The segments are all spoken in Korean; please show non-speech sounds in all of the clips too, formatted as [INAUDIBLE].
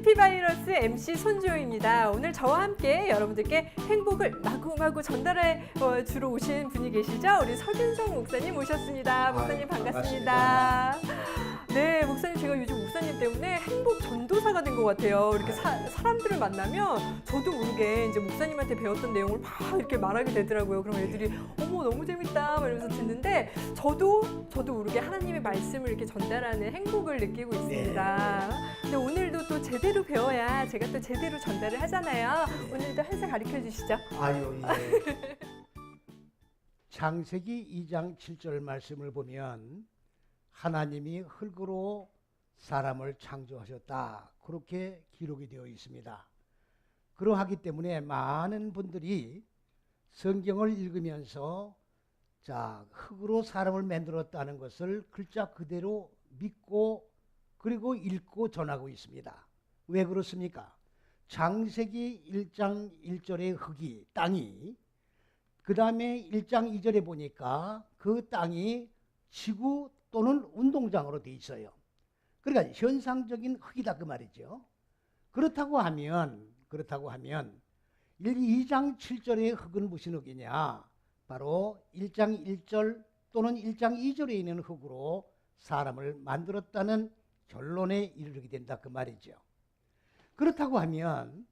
해피바이러스 MC 손주호입니다. 오늘 저와 함께 여러분들께 행복을 마구마구 전달해 어, 주러 오신 분이 계시죠? 우리 서균성 목사님 모셨습니다. 목사님 아유, 반갑습니다. 네, 목사님 제가 요즘 목사님 때문에 행복 전도사가 된 것 같아요. 이렇게 사, 사람들을 만나면 저도 모르게 이제 목사님한테 배웠던 내용을 막 이렇게 말하게 되더라고요. 그럼 애들이 어머 너무 재밌다 막 이러면서 듣는데 저도 저도 모르게 하나님의 말씀을 이렇게 전달하는 행복을 느끼고 있습니다. 근데 오늘도 또 제대로 배워야 제가 또 제대로 전달을 하잖아요. 오늘도 한사 가르쳐 주시죠. 아유, 예. 창세기 2장 7절 말씀을 보면 하나님이 흙으로 사람을 창조하셨다. 그렇게 기록이 되어 있습니다. 그러하기 때문에 많은 분들이 성경을 읽으면서 자, 흙으로 사람을 만들었다는 것을 글자 그대로 믿고 그리고 읽고 전하고 있습니다. 왜 그렇습니까? 장세기 1장 1절의 흙이 땅이 그 다음에 1장 2절에 보니까 그 땅이 지구 또는 운동장으로 돼 있어요. 그러니까 현상적인 흙이다 그 말이죠. 그렇다고 하면 그렇다고 하면 1, 2장 7절의 흙은 무슨 흙이냐? 바로 1장 1절 또는 1장 2절에 있는 흙으로 사람을 만들었다는 결론에 이르게 된다 그 말이죠. 그렇다고 하면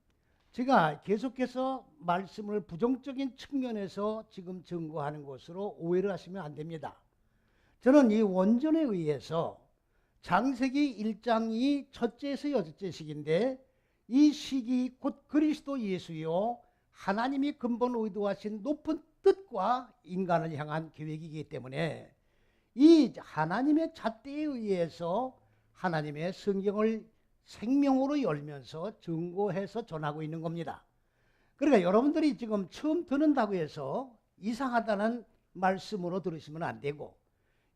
제가 계속해서 말씀을 부정적인 측면에서 지금 증거하는 것으로 오해를 하시면 안 됩니다. 저는 이 원전에 의해서 장세기 1장이 첫째에서 여섯째 시기인데 이 시기 곧 그리스도 예수요 하나님이 근본 의도하신 높은 뜻과 인간을 향한 계획이기 때문에 이 하나님의 잣대에 의해서 하나님의 성경을 생명으로 열면서 증거해서 전하고 있는 겁니다. 그러니까 여러분들이 지금 처음 듣는다고 해서 이상하다는 말씀으로 들으시면 안 되고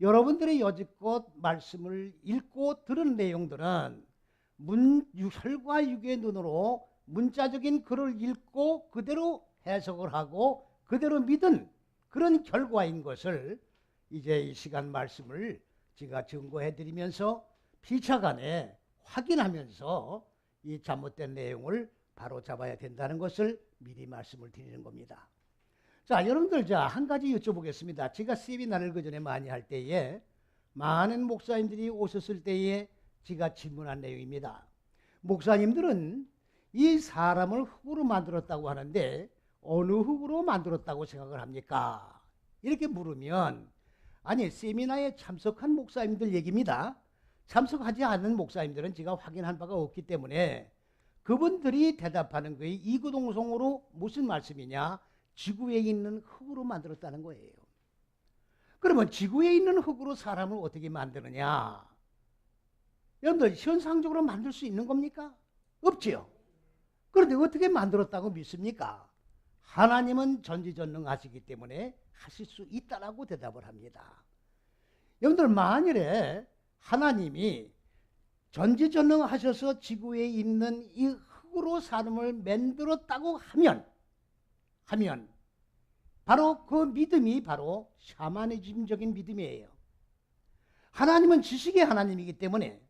여러분들이 여지껏 말씀을 읽고 들은 내용들은 문, 혈과 육의 눈으로 문자적인 글을 읽고 그대로 해석을 하고 그대로 믿은 그런 결과인 것을 이제 이 시간 말씀을 제가 증거해 드리면서 피차간에 확인하면서 이 잘못된 내용을 바로 잡아야 된다는 것을 미리 말씀을 드리는 겁니다. 자, 여러분들 자, 한 가지 여쭤보겠습니다. 제가 세미나를 그 전에 많이 할 때에 많은 목사님들이 오셨을 때에 제가 질문한 내용입니다. 목사님들은 이 사람을 흙으로 만들었다고 하는데 어느 흙으로 만들었다고 생각을 합니까? 이렇게 물으면 아니 세미나에 참석한 목사님들 얘기입니다. 참석하지 않은 목사님들은 제가 확인한 바가 없기 때문에 그분들이 대답하는 거에 이구동성으로 무슨 말씀이냐? 지구에 있는 흙으로 만들었다는 거예요. 그러면 지구에 있는 흙으로 사람을 어떻게 만드느냐? 여러분들 현상적으로 만들 수 있는 겁니까? 없지요. 그런데 어떻게 만들었다고 믿습니까? 하나님은 전지전능하시기 때문에 하실 수 있다라고 대답을 합니다. 여러분들 만일에 하나님이 전지전능하셔서 지구에 있는 이 흙으로 사람을 만들었다고 하면 하면 바로 그 믿음이 바로 샤머니즘적인 믿음이에요. 하나님은 지식의 하나님이기 때문에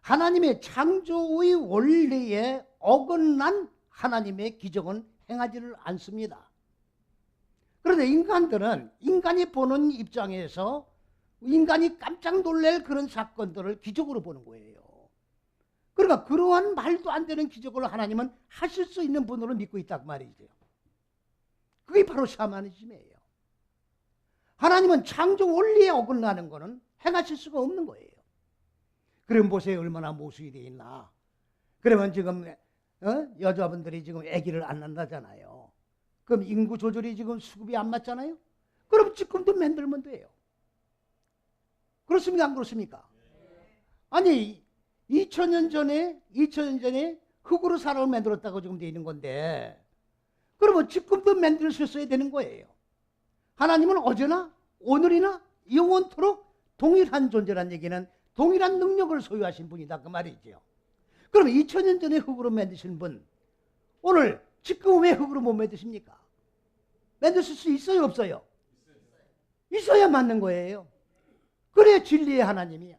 하나님의 창조의 원리에 어긋난 하나님의 기적은 행하지를 않습니다. 그런데 인간들은 인간이 보는 입장에서 인간이 깜짝 놀랄 그런 사건들을 기적으로 보는 거예요. 그러니까 그러한 말도 안 되는 기적을 하나님은 하실 수 있는 분으로 믿고 있다고 말이죠. 그게 바로 샤머니즘이에요. 하나님은 창조 원리에 어긋나는 거는 행하실 수가 없는 거예요. 그럼 보세요 얼마나 모순이 돼 있나. 그러면 지금 어? 여자분들이 지금 아기를 안 낳는다잖아요. 그럼 인구 조절이 지금 수급이 안 맞잖아요. 그럼 지금도 만들면 돼요. 그렇습니까? 안 그렇습니까? 아니 2000년 전에 2000년 전에 흙으로 사람을 만들었다고 지금 돼 있는 건데 그러면 지금도 만들 수 있어야 되는 거예요. 하나님은 어제나 오늘이나 영원토록 동일한 존재란 얘기는 동일한 능력을 소유하신 분이다 그 말이죠. 그러면 2000년 전에 흙으로 만드신 분 오늘 지금 왜 흙으로 못 만드십니까? 만드실 수 있어요 없어요? 있어야 맞는 거예요. 그래 진리의 하나님이야.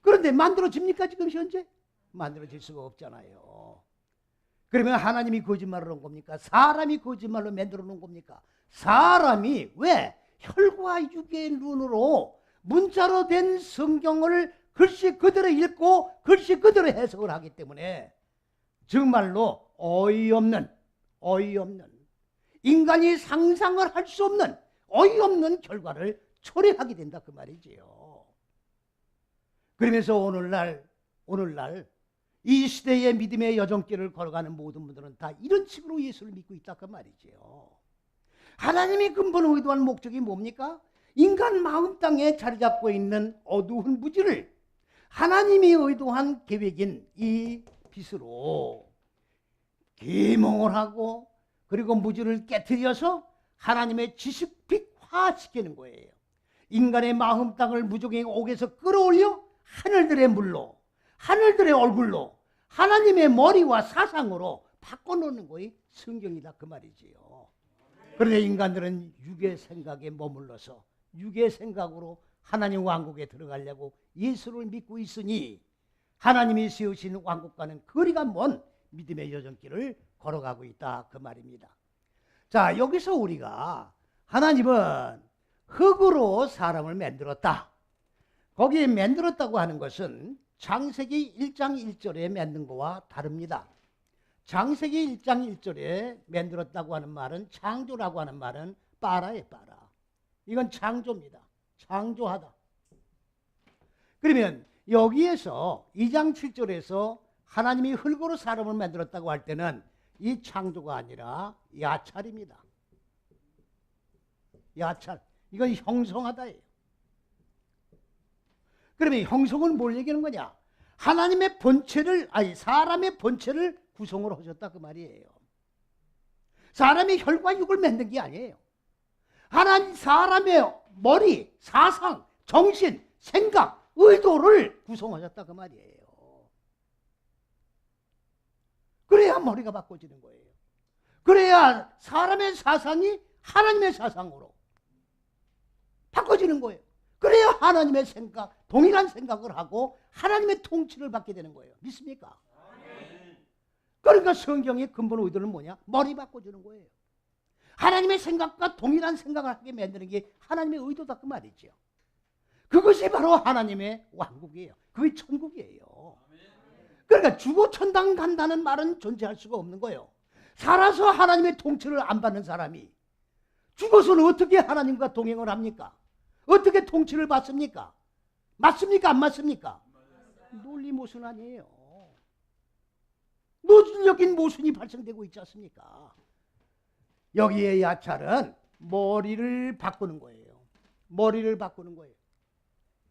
그런데 만들어집니까 지금 현재? 만들어질 수가 없잖아요. 그러면 하나님이 거짓말을 한 겁니까? 사람이 거짓말로 만들어 놓은 겁니까? 사람이 왜 혈과 육의 눈으로 문자로 된 성경을 글씨 그대로 읽고 글씨 그대로 해석을 하기 때문에 정말로 어이없는 어이없는 인간이 상상을 할 수 없는 어이없는 결과를 초래하게 된다 그 말이지요. 그러면서 오늘날 오늘날 이 시대의 믿음의 여정길을 걸어가는 모든 분들은 다 이런 식으로 예수를 믿고 있다 그 말이지요. 하나님이 근본 의도한 목적이 뭡니까? 인간 마음 땅에 자리 잡고 있는 어두운 무지를 하나님이 의도한 계획인 이 빛으로 계몽을 하고 그리고 무지를 깨뜨려서 하나님의 지식 빛화시키는 거예요. 인간의 마음 땅을 무적의 옥에서 끌어올려 하늘들의 물로 하늘들의 얼굴로 하나님의 머리와 사상으로 바꿔놓는 것이 성경이다 그 말이지요. 그런데 인간들은 육의 생각에 머물러서 육의 생각으로 하나님 왕국에 들어가려고 예수를 믿고 있으니 하나님이 세우신 왕국과는 거리가 먼 믿음의 여정길을 걸어가고 있다 그 말입니다. 자 여기서 우리가 하나님은 흙으로 사람을 만들었다. 거기에 만들었다고 하는 것은 장세기 1장 1절에 만든 거와 다릅니다. 장세기 1장 1절에 만들었다고 하는 말은 창조라고 하는 말은 빠라에 빠라. 이건 창조입니다. 창조하다. 그러면 여기에서 2장 7절에서 하나님이 흙으로 사람을 만들었다고 할 때는 이 창조가 아니라 야찰입니다. 야찰. 이건 형성하다예요. 그러면 형성은 뭘 얘기하는 거냐? 하나님의 본체를 아니 사람의 본체를 구성을 하셨다 그 말이에요. 사람이 혈과 육을 만든 게 아니에요. 하나님 사람의 머리, 사상, 정신, 생각, 의도를 구성하셨다 그 말이에요. 그래야 머리가 바꿔지는 거예요. 그래야 사람의 사상이 하나님의 사상으로 바꿔지는 거예요. 그래야 하나님의 생각, 동일한 생각을 하고 하나님의 통치를 받게 되는 거예요. 믿습니까? 그러니까 성경의 근본 의도는 뭐냐? 머리 바꿔주는 거예요. 하나님의 생각과 동일한 생각을 하게 만드는 게 하나님의 의도다 그 말이죠. 그것이 바로 하나님의 왕국이에요. 그게 천국이에요. 그러니까 죽어 천당 간다는 말은 존재할 수가 없는 거예요. 살아서 하나님의 통치를 안 받는 사람이 죽어서는 어떻게 하나님과 동행을 합니까? 어떻게 통치를 받습니까? 맞습니까? 안 맞습니까? 논리 모순 아니에요. 논리적인 모순이 발생되고 있지 않습니까? 여기에 야찰은 머리를 바꾸는 거예요. 머리를 바꾸는 거예요.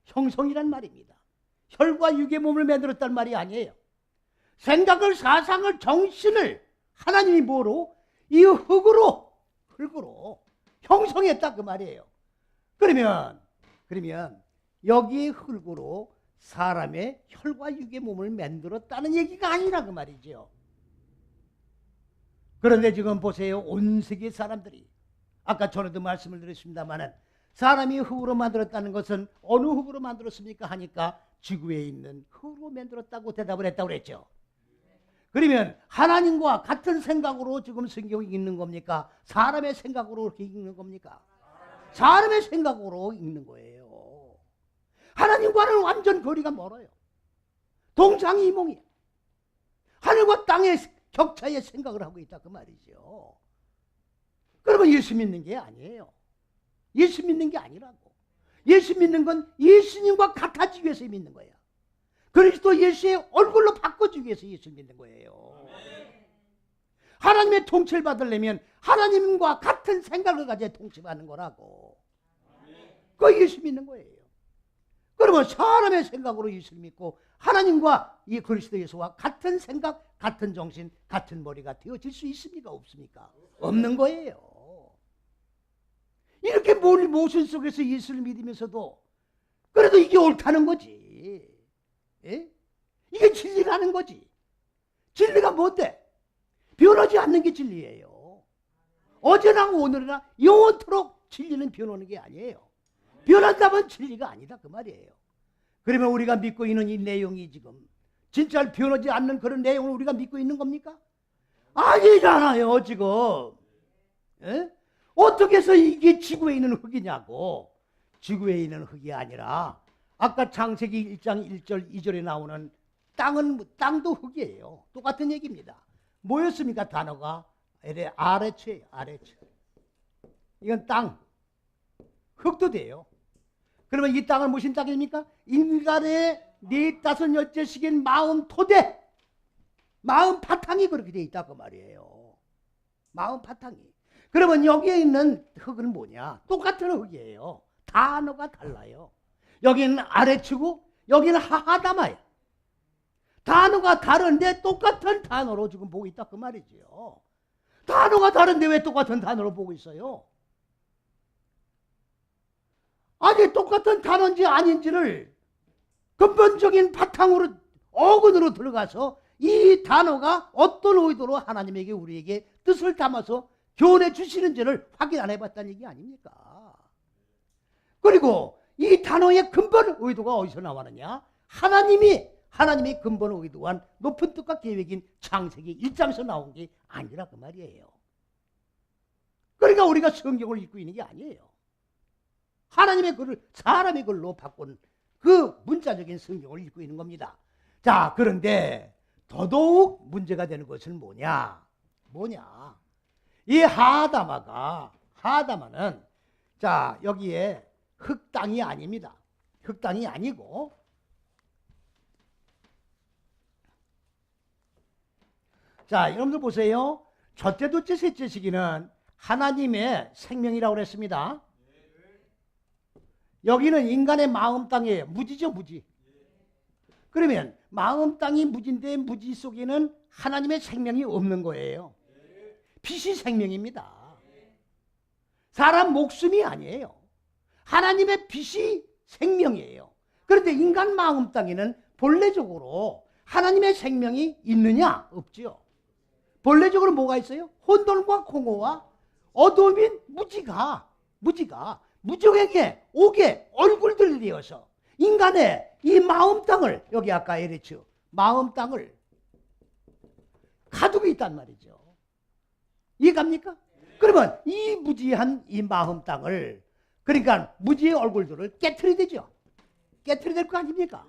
형성이란 말입니다. 혈과 육의 몸을 만들었단 말이 아니에요. 생각을, 사상을, 정신을 하나님이 뭐로? 이 흙으로, 흙으로 형성했다 그 말이에요. 그러면, 그러면 여기에 흙으로 사람의 혈과 육의 몸을 만들었다는 얘기가 아니라 그 말이죠. 그런데 지금 보세요. 온 세계 사람들이 아까 전에도 말씀을 드렸습니다만은 사람이 흙으로 만들었다는 것은 어느 흙으로 만들었습니까? 하니까 지구에 있는 흙으로 만들었다고 대답을 했다고 그랬죠. 그러면 하나님과 같은 생각으로 지금 성경이 읽는 겁니까? 사람의 생각으로 이렇게 읽는 겁니까? 사람의 생각으로 읽는 거예요. 하나님과는 완전 거리가 멀어요. 동상이몽이에요. 하늘과 땅의 격차의 생각을 하고 있다 그 말이죠. 그러면 예수 믿는 게 아니에요. 예수 믿는 게 아니라고. 예수 믿는 건 예수님과 같아지기 위해서 믿는 거예요. 그리스도 예수의 얼굴로 바꿔주기 위해서 예수 믿는 거예요. 하나님의 통치를 받으려면 하나님과 같은 생각을 가져야 통치받는 거라고. 그 예수 믿는 거예요. 그러면 사람의 생각으로 예수를 믿고 하나님과 이 그리스도 예수와 같은 생각, 같은 정신, 같은 머리가 되어질 수 있습니까? 없습니까? 없는 거예요. 이렇게 뭘 모순 속에서 예수를 믿으면서도 그래도 이게 옳다는 거지. 예? 이게 진리라는 거지. 진리가 뭔데? 변하지 않는 게 진리예요. 어제나 오늘이나 영원토록 진리는 변하는 게 아니에요. 변한다면 진리가 아니다 그 말이에요. 그러면 우리가 믿고 있는 이 내용이 지금 진짜를 변하지 않는 그런 내용을 우리가 믿고 있는 겁니까? 아니잖아요, 지금. 예? 어떻게 해서 이게 지구에 있는 흙이냐고. 지구에 있는 흙이 아니라 아까 창세기 1장 1절 2절에 나오는 땅은 땅도 흙이에요. 똑같은 얘기입니다. 뭐였습니까? 단어가 아래체예요. 아래체. 이건 땅. 흙도 돼요. 그러면 이 땅은 무슨 땅입니까? 인간의 네 다섯 여째씩인 마음 토대, 마음 바탕이 그렇게 돼 있다 그 말이에요. 마음 바탕이. 그러면 여기에 있는 흙은 뭐냐? 똑같은 흙이에요. 단어가 달라요. 여기는 아래치고 여기는 하하다마야. 단어가 다른데 똑같은 단어로 지금 보고 있다 그 말이지요. 단어가 다른데 왜 똑같은 단어로 보고 있어요? 아니 똑같은 단어인지 아닌지를 근본적인 바탕으로 어근으로 들어가서 이 단어가 어떤 의도로 하나님에게 우리에게 뜻을 담아서 교훈해 주시는지를 확인 안 해봤다는 얘기 아닙니까? 그리고 이 단어의 근본 의도가 어디서 나왔느냐? 하나님이 하나님이 근본 의도한 높은 뜻과 계획인 창세기 1장에서 나온 게 아니라 그 말이에요. 그러니까 우리가 성경을 읽고 있는 게 아니에요. 하나님의 글을 사람의 글로 바꾼 그 문자적인 성경을 읽고 있는 겁니다. 자, 그런데 더더욱 문제가 되는 것은 뭐냐? 뭐냐? 이 하다마가 하다마는 자, 여기에 흙땅이 아닙니다. 흙땅이 아니고 자, 여러분들 보세요. 첫째, 둘째, 셋째 시기는 하나님의 생명이라고 그랬습니다. 여기는 인간의 마음 땅이에요. 무지죠, 무지. 그러면 마음 땅이 무지인데 무지 속에는 하나님의 생명이 없는 거예요. 빛이 생명입니다. 사람 목숨이 아니에요. 하나님의 빛이 생명이에요. 그런데 인간 마음 땅에는 본래적으로 하나님의 생명이 있느냐? 없지요. 본래적으로 뭐가 있어요? 혼돈과 공허와 어두움인 무지가 무지가 무정에게 옥에 얼굴들을 이어서 인간의 이 마음 땅을 여기 아까 에레츠 마음 땅을 가두고 있단 말이죠. 이해갑니까? 그러면 이 무지한 이 마음 땅을 그러니까 무지의 얼굴들을 깨트려야 되죠. 깨트려야 될 거 아닙니까?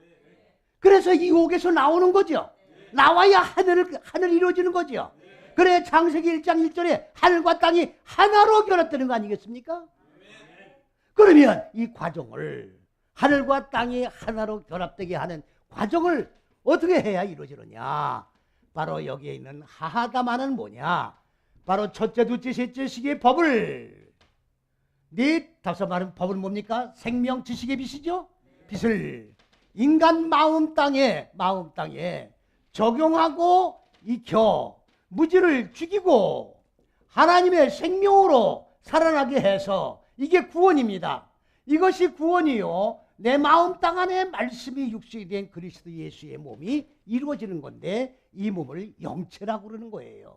그래서 이 옥에서 나오는 거죠. 나와야 하늘을 하늘 이루어지는 거죠. 그래 창세기 1장 1절에 하늘과 땅이 하나로 결합되는 거 아니겠습니까? 그러면 이 과정을 하늘과 땅이 하나로 결합되게 하는 과정을 어떻게 해야 이루어지느냐? 바로 여기에 있는 하하다마는 뭐냐? 바로 첫째, 둘째, 셋째 시기의 법을 네 다섯 말은 법은 뭡니까? 생명 지식의 빛이죠? 빛을 인간 마음 땅에 마음 땅에 적용하고 익혀 무지를 죽이고 하나님의 생명으로 살아나게 해서 이게 구원입니다. 이것이 구원이요. 내 마음 땅 안에 말씀이 육신이 된 그리스도 예수의 몸이 이루어지는 건데 이 몸을 영체라고 그러는 거예요.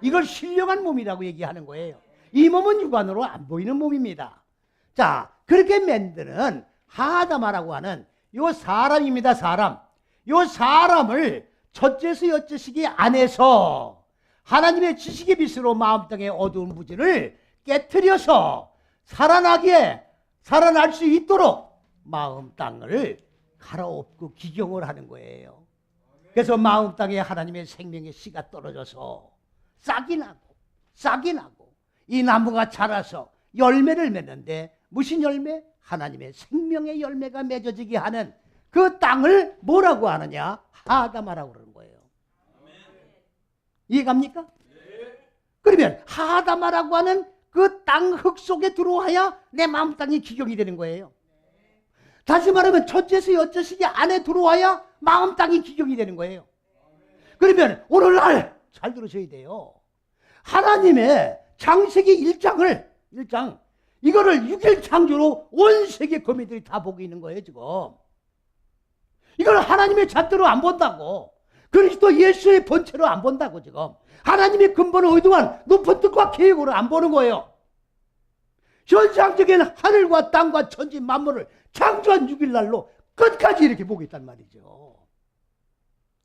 이걸 신령한 몸이라고 얘기하는 거예요. 이 몸은 육안으로 안 보이는 몸입니다. 자, 그렇게 만드는 하다마라고 하는 요 사람입니다, 사람. 요 사람을 첫째서 여째시기 안에서 하나님의 지식의 빛으로 마음 땅의 어두운 무지를 깨뜨려서 살아나게 살아날 수 있도록 마음 땅을 갈아엎고 기경을 하는 거예요. 그래서 마음 땅에 하나님의 생명의 씨가 떨어져서 싹이 나고 싹이 나고 이 나무가 자라서 열매를 맺는데 무슨 열매? 하나님의 생명의 열매가 맺어지게 하는 그 땅을 뭐라고 하느냐? 하다마라고 그러는. 이해갑니까? 그러면 하다마라고 하는 그 땅 흙 속에 들어와야 내 마음 땅이 기경이 되는 거예요. 다시 말하면 첫째서 여째식이 안에 들어와야 마음 땅이 기경이 되는 거예요. 그러면 오늘날 잘 들으셔야 돼요. 하나님의 창세기 1장을 1장 이거를 6일 창조로 온 세계 거민들이 다 보고 있는 거예요, 지금. 이걸 하나님의 잣대로 안 본다고. 그리스도 예수의 본체로 안 본다고, 지금. 하나님의 근본을 의도한 높은 뜻과 계획으로 안 보는 거예요. 현상적인 하늘과 땅과 천지 만물을 창조한 6일 날로 끝까지 이렇게 보고 있단 말이죠.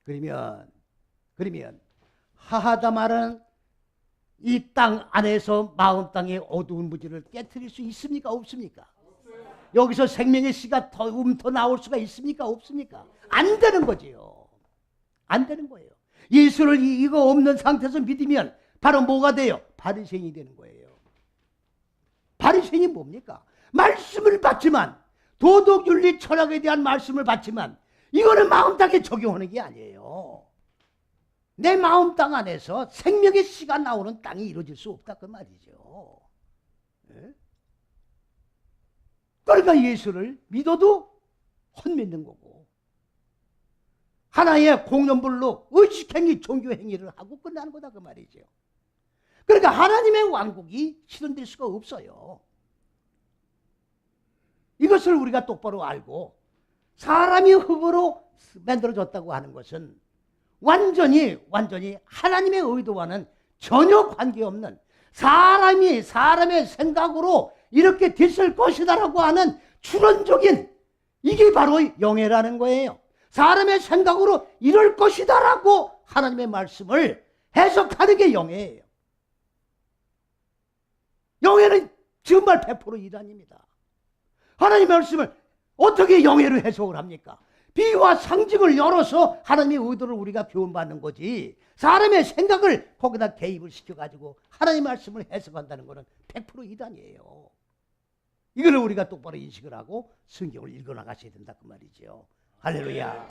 그러면 그러면 하하다 말은 이 땅 안에서 마음 땅의 어두운 무지를 깨뜨릴 수 있습니까 없습니까? 여기서 생명의 씨가 더 움터 나올 수가 있습니까 없습니까? 안 되는 거지요. 안 되는 거예요. 예수를 이- 이거 없는 상태에서 믿으면 바로 뭐가 돼요? 바리새인이 되는 거예요. 바리새인이 뭡니까? 말씀을 받지만 도덕 윤리 철학에 대한 말씀을 받지만 이거는 마음 땅에 적용하는 게 아니에요. 내 마음 땅 안에서 생명의 씨가 나오는 땅이 이루어질 수 없다 그 말이죠. 예? 그러니까 예수를 믿어도 헛 믿는 거고 하나의 공연불로 의식행위, 종교행위를 하고 끝나는 거다 그 말이죠. 그러니까 하나님의 왕국이 실현될 수가 없어요. 이것을 우리가 똑바로 알고 사람이 흙으로 만들어졌다고 하는 것은 완전히 완전히 하나님의 의도와는 전혀 관계없는 사람이 사람의 생각으로 이렇게 됐을 것이다라고 하는 추론적인 이게 바로 영예라는 거예요. 사람의 생각으로 이럴 것이다라고 하나님의 말씀을 해석하는 게 영예예요. 영예는 정말 100% 이단입니다. 하나님의 말씀을 어떻게 영예로 해석을 합니까? 비유와 상징을 열어서 하나님의 의도를 우리가 교훈받는 거지. 사람의 생각을 거기다 개입을 시켜가지고 하나님의 말씀을 해석한다는 것은 100% 이단이에요. 이거를 우리가 똑바로 인식을 하고 성경을 읽어나가셔야 된다 그 말이죠. 할렐루야.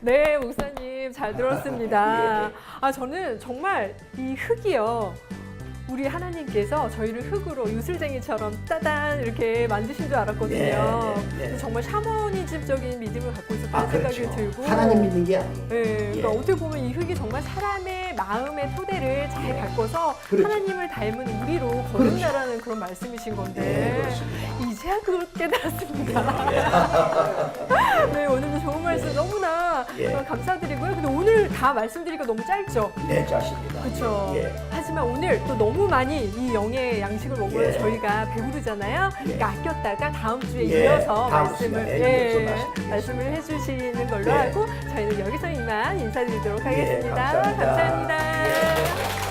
네, 목사님 잘 들었습니다. [LAUGHS] 예. 아, 저는 정말 이 흙이요. 우리 하나님께서 저희를 흙으로 유슬쟁이처럼 따단 이렇게 만드신 줄 알았거든요. 네, 네, 네. 정말 샤머니즘적인 믿음을 갖고 있었다는 생각이 들고. 아, 그렇죠. 하나님 믿는 게 아니에요. 네, 그러니까 예. 어떻게 보면 이 흙이 정말 사람의 마음의 토대를 잘 예. 바꿔서 그렇죠. 하나님을 닮은 우리로 그렇죠. 거듭나라는 그런 말씀이신 건데 네, 그렇습니다. 이제야 그걸 깨달았습니다. [LAUGHS] 네, 오늘도 좋은 말씀 너무나 예. 어, 감사드리고요. 근데 오늘 다 말씀드리기가 너무 짧죠? 네, 자십니다. 그렇죠. 예. 하지만 오늘 또 너무 많이 이 영의 양식을 먹으러 예. 저희가 배부르잖아요. 예. 그러니까 아꼈다가 다음 주에 예, 이어서 다음 말씀을 예. 말씀을 해주시는 걸로 예. 하고 저희는 여기서 이만 인사드리도록 하겠습니다. 감사합니다. 감사합니다.